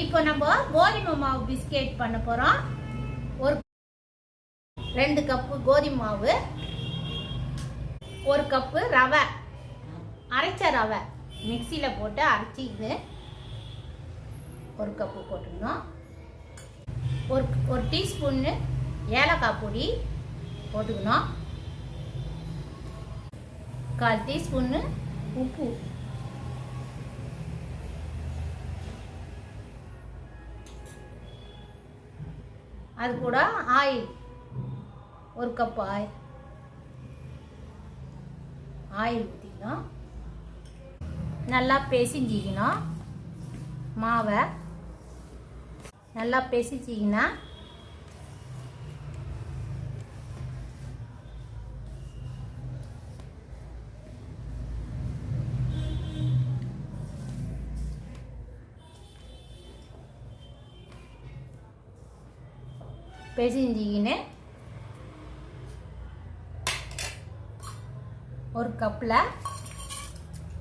இப்போ நம்ம கோதுமை மாவு பிஸ்கெட் பண்ண போறோம். ஒரு ரெண்டு கப்பு கோதுமை மாவு ஒரு கப்பு ரவை அரைச்ச ரவை. மிக்சியில் போட்டு அரைச்சிக்கிது ஒரு கப்பு போட்டுக்கணும் ஒரு ஒரு டீஸ்பூன்னு ஏலக்காய் பொடி போட்டுக்கணும். கால் டீஸ்பூன்னு உப்பு. அது கூட ஆயில் ஒரு கப் ஆயில் ஆயில் ஊற்றிக்கணும் நல்லா பேசிஞ்சிக்கணும் மாவை. நல்லா பேசிச்சிங்கன்னா பிசைஞ்சிக்கின்னு ஒரு கப்பில்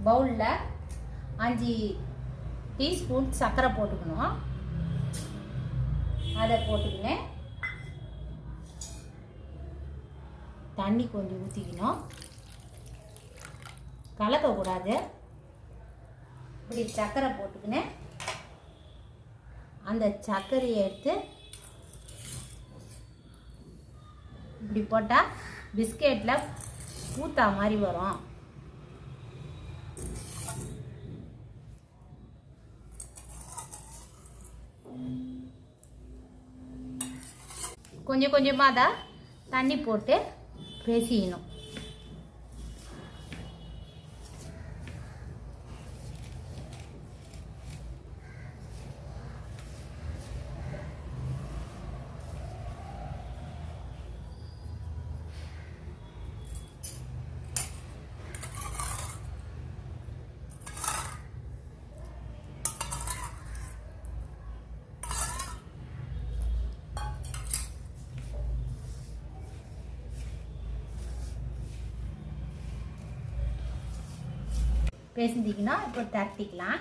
பவுலில் அஞ்சு டீஸ்பூன் சர்க்கரை போட்டுக்கணும். அதை போட்டுக்கின்னு தண்ணி கொஞ்சம் ஊற்றிக்கணும் கலக்கக்கூடாது. இப்படி சர்க்கரை போட்டுக்கின்னு அந்த சர்க்கரையை எடுத்து இப்படி போட்டால் பிஸ்கெட்டில் ஊத்தா மாதிரி வரும். கொஞ்சம் கொஞ்சமாக தான் தண்ணி போட்டு பேசிக்கணும். பேசிந்திக்கணும் இப்போ தட்டிக்கலாம்.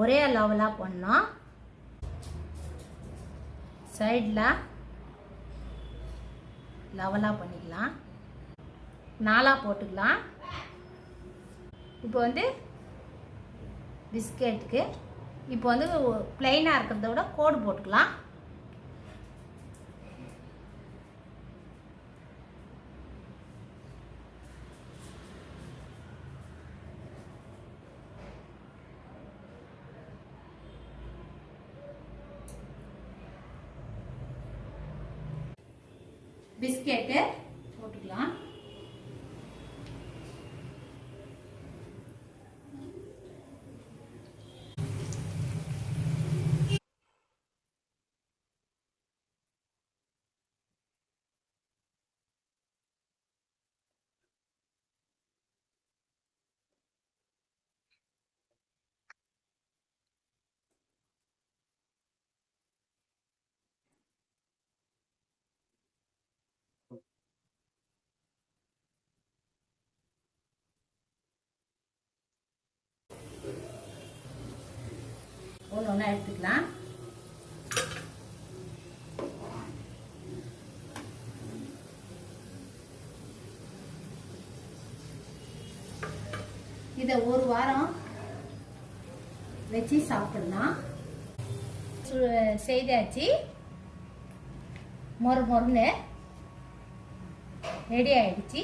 ஒரே லெவலாக பண்ணோம். சைடில் லெவலாக பண்ணிக்கலாம். நாலாக போட்டுக்கலாம். இப்போ வந்து பிஸ்கெட்டுக்கு இப்போ வந்து பிளெயினாக இருக்கிறத விட கோடு போட்டுக்கலாம். பிஸ்கெட்டு போட்டுக்கலாம். ஒன்றா எடுத்துக்கலாம். இதை ஒரு வாரம் வச்சு சாப்பிடலாம். செய்தாச்சு. மொறு மொறுன்னு ரெடி ஆயிடுச்சு.